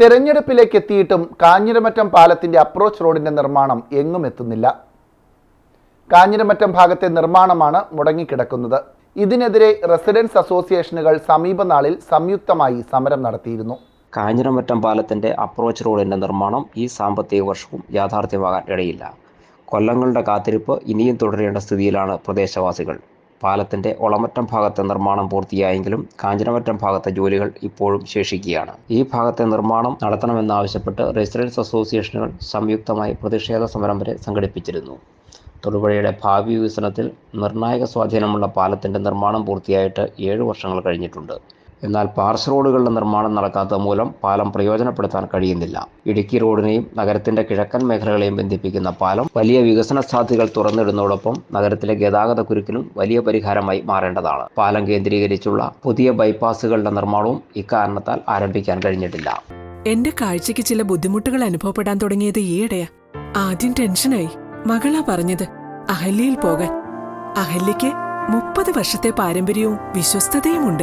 തെരഞ്ഞെടുപ്പിലേക്ക് എത്തിയിട്ടും കാഞ്ഞിരമറ്റം പാലത്തിന്റെ അപ്രോച്ച് റോഡിന്റെ നിർമ്മാണം എങ്ങും എത്തുന്നില്ല. കാഞ്ഞിരമറ്റം ഭാഗത്തെ നിർമ്മാണമാണ് മുടങ്ങിക്കിടക്കുന്നത്. ഇതിനെതിരെ റെസിഡൻസ് അസോസിയേഷനുകൾ സമീപനാളിൽ സംയുക്തമായി സമരം നടത്തിയിരുന്നു. കാഞ്ഞിരമറ്റം പാലത്തിന്റെ അപ്രോച്ച് റോഡിന്റെ നിർമ്മാണം ഈ സാമ്പത്തിക വർഷവും യാഥാർത്ഥ്യമാകാൻ ഇടയില്ല. കൊല്ലങ്ങളുടെ കാത്തിരിപ്പ് ഇനിയും തുടരേണ്ട സ്ഥിതിയിലാണ് പ്രദേശവാസികൾ. പാലത്തിന്റെ ഒളമറ്റം ഭാഗത്തെ നിർമ്മാണം പൂർത്തിയായെങ്കിലും കാഞ്ചനമറ്റം ഭാഗത്തെ ജോലികൾ ഇപ്പോഴും ശേഷിക്കുകയാണ്. ഈ ഭാഗത്തെ നിർമ്മാണം നടത്തണമെന്നാവശ്യപ്പെട്ട് റെസിഡൻസ് അസോസിയേഷനുകൾ സംയുക്തമായി പ്രതിഷേധ സമരം വരെ സംഘടിപ്പിച്ചിരുന്നു. തൊടുപുഴയുടെ ഭാവി വികസനത്തിൽ നിർണായക സ്വാധീനമുള്ള പാലത്തിന്റെ നിർമ്മാണം പൂർത്തിയായിട്ട് ഏഴ് വർഷങ്ങൾ കഴിഞ്ഞിട്ടുണ്ട്. എന്നാൽ പാർശ്വ റോഡുകളുടെ നിർമ്മാണം നടക്കാത്തത് മൂലം പാലം പ്രയോജനപ്പെടുത്താൻ കഴിയുന്നില്ല. ഇടുക്കി റോഡിനെയും നഗരത്തിന്റെ കിഴക്കൻ മേഖലകളെയും ബന്ധിപ്പിക്കുന്ന പാലം വലിയ വികസന സാധ്യതകൾ തുറന്നിടുന്നതോടൊപ്പം നഗരത്തിലെ ഗതാഗത കുരുക്കിനും വലിയ പരിഹാരമായി മാറേണ്ടതാണ്. പാലം കേന്ദ്രീകരിച്ചുള്ള പുതിയ ബൈപ്പാസുകളുടെ നിർമ്മാണവും ഇക്കാരണത്താൽ ആരംഭിക്കാൻ കഴിഞ്ഞിട്ടില്ല. എന്റെ കാഴ്ചയ്ക്ക് ചില ബുദ്ധിമുട്ടുകൾ അനുഭവപ്പെടാൻ തുടങ്ങിയത് ഈയിടെയാ. ആദ്യം ടെൻഷനായി. മകളാ പറഞ്ഞത് അഹല്യയിൽ പോകാൻ. അഹല്യയ്ക്ക് മുപ്പത് വർഷത്തെ പാരമ്പര്യവും വിശ്വസ്തതയുമുണ്ട്.